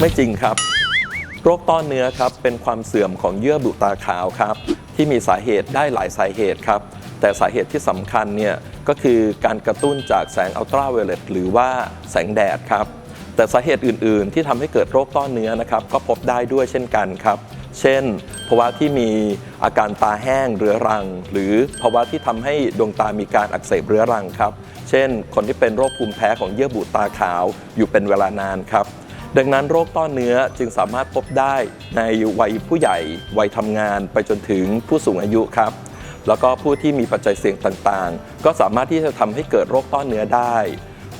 ไม่จริงครับ โรคต้อเนื้อครับเป็นความเสื่อมของเยื่อบุตาขาวครับ ที่มีสาเหตุได้หลายสาเหตุครับ แต่สาเหตุที่สำคัญเนี่ยก็คือการกระตุ้นจากแสงอัลตราไวโอเลตหรือว่าแสงแดดครับ แต่สาเหตุอื่น ๆ ที่ทำให้เกิดโรคต้อเนื้อนะครับ ก็พบได้ด้วยเช่นกันครับเช่นภาวะที่มีอาการตาแห้งเรื้อรัง หรือภาวะที่ทำให้ดวงตามีการอักเสบเรื้อรังครับ เช่น คนที่เป็นโรคภูมิแพ้ของเยื่อบุตาขาวอยู่เป็นเวลานานครับ ดังนั้นโรคต้อเนื้อจึงสามารถพบได้ในวัยผู้ใหญ่ วัยทำงานไปจนถึงผู้สูงอายุครับ แล้วก็ผู้ที่มีปัจจัยเสี่ยงต่างๆ ก็สามารถที่จะทำให้เกิดโรคต้อเนื้อได้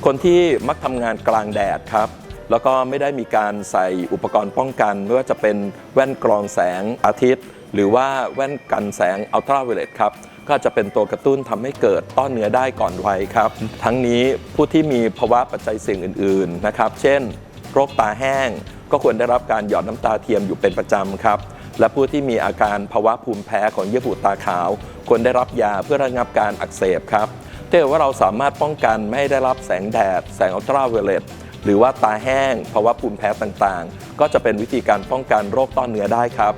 คนที่มักทำงานกลางแดดครับ แล้วก็ไม่ได้มีการใส่อุปกรณ์ป้องกัน ไม่ว่าจะเป็นแว่นกรองแสงอาทิตย์ หรือว่าแว่นกันแสงอัลตราไวโอเลตครับก็จะเป็นตัวกระตุ้นทำให้เกิดต้อเนื้อได้ก่อนวัยครับ ทั้งนี้ผู้ที่มีภาวะปัจจัยเสี่ยงอื่น ๆ นะครับ เช่น โรคตาแห้ง ก็ควรได้รับการหยอดน้ำตาเทียมอยู่เป็นประจำครับ และผู้ที่มีอาการภาวะภูมิแพ้ของเยื่อบุตาขาว ควรได้รับยาเพื่อระงับการอักเสบครับถ้าเกิดว่าเราสามารถป้องกันไม่ให้ได้รับแสงแดด แสงอัลตราไวโอเลตหรือว่าตาแห้งภาวะภูมิแพ้ต่างๆ ก็จะเป็นวิธีการป้องกันโรคต้อเนื้อได้ครับ